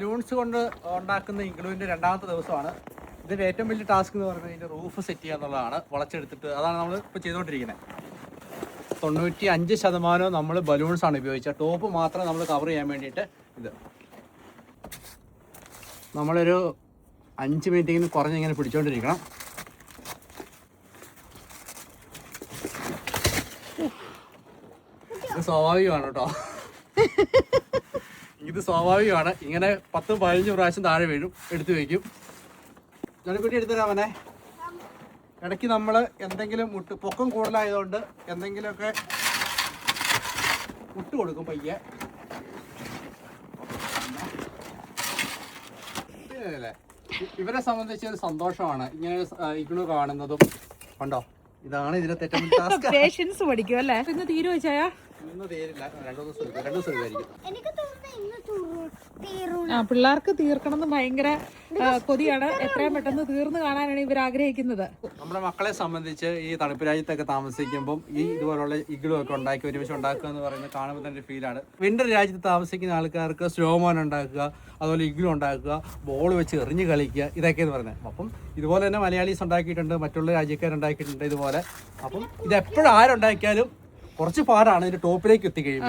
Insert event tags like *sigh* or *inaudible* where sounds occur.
Balloons കൊണ്ട് ഉണ്ടാക്കുന്ന ഇഗ്ലുവിന്റെ രണ്ടാമത്തെ ദിവസമാണ്. ഇത് ഏറ്റവും വലിയ ടാസ്ക് എന്ന് പറയുന്നത് ഇതിന്റെ റൂഫ് സെറ്റ് ചെയ്യുക എന്നുള്ളതാണ്. വളച്ചെടുത്തിട്ട് അതാണ് നമ്മൾ ഇപ്പോൾ ചെയ്തുകൊണ്ടിരിക്കുന്നത് തൊണ്ണൂറ്റി അഞ്ച് ശതമാനവും നമ്മൾ ബലൂൺസ് ആണ് ഉപയോഗിച്ചത്. ടോപ്പ് മാത്രം നമ്മൾ കവർ ചെയ്യാൻ വേണ്ടിയിട്ട് ഇത്. നമ്മളൊരു അഞ്ച് മിനിറ്റ് ഇങ്ങനെ കുറഞ്ഞിങ്ങനെ പിടിച്ചുകൊണ്ടിരിക്കണം സ്വാഭാവികമാണ് കേട്ടോ. *laughs* ഇത് സ്വാഭാവികമാണ്. ഇങ്ങനെ പത്ത് പതിനഞ്ച് പ്രാവശ്യം താഴെ വീഴും. എടുത്തു വയ്ക്കും ജോലിക്കുട്ടി എടുത്തു തരാമനെ ഇടയ്ക്ക് നമ്മൾ എന്തെങ്കിലും മുട്ട് പൊക്കം കൂടുതലായതുകൊണ്ട് എന്തെങ്കിലുമൊക്കെ മുട്ട് കൊടുക്കും പയ്യെ. ഇവരെ സംബന്ധിച്ച് ഒരു സന്തോഷമാണ്. ഇങ്ങനെ ഇഗ്ലു കാണുന്നതും. ഉണ്ടോ ഇതാണ് ഇതിലെ തെറ്റം. *laughs* ടാസ്ക് പേഷ്യൻസ് പഠിക്കും അല്ലേ? ഇന്ന് തീരുവോ ആ പിള്ളേർക്ക് തീർക്കണം എന്ന് ഭയങ്കര കൊതിയാണ്. എത്രയും പെട്ടെന്ന് തീർന്നു കാണാനാണ് ഇവർ ആഗ്രഹിക്കുന്നത്. നമ്മുടെ മക്കളെ സംബന്ധിച്ച് ഈ തണുപ്പ് രാജ്യത്തൊക്കെ താമസിക്കുമ്പോൾ ഈ ഇതുപോലുള്ള ഇഗ്ലു ഒക്കെ ഉണ്ടാക്കി ഒരുമിച്ച് ഉണ്ടാക്കുക എന്ന് പറയുന്നത് കാണുമ്പോൾ തന്നെ ഫീലാണ് വിന്റർ രാജ്യത്ത് താമസിക്കുന്ന ആൾക്കാർക്ക് സ്നോമോൻ ഉണ്ടാക്കുക അതുപോലെ ഇഗ്ലു ഉണ്ടാക്കുക ബോൾ വെച്ച് എറിഞ്ഞ് കളിക്കുക ഇതൊക്കെ എന്ന് പറയുന്നത്. അപ്പം ഇതുപോലെ തന്നെ മലയാളീസ് ഉണ്ടാക്കിയിട്ടുണ്ട് മറ്റുള്ള രാജ്യക്കാരുണ്ടാക്കിയിട്ടുണ്ട് ഇതുപോലെ. അപ്പം ഇത് എപ്പോഴും ആരുണ്ടാക്കിയാലും കുറച്ച് പാടാണ് ഇതിന്റെ ടോപ്പിലേക്ക് എത്തിക്കഴിയുമ്പോൾ.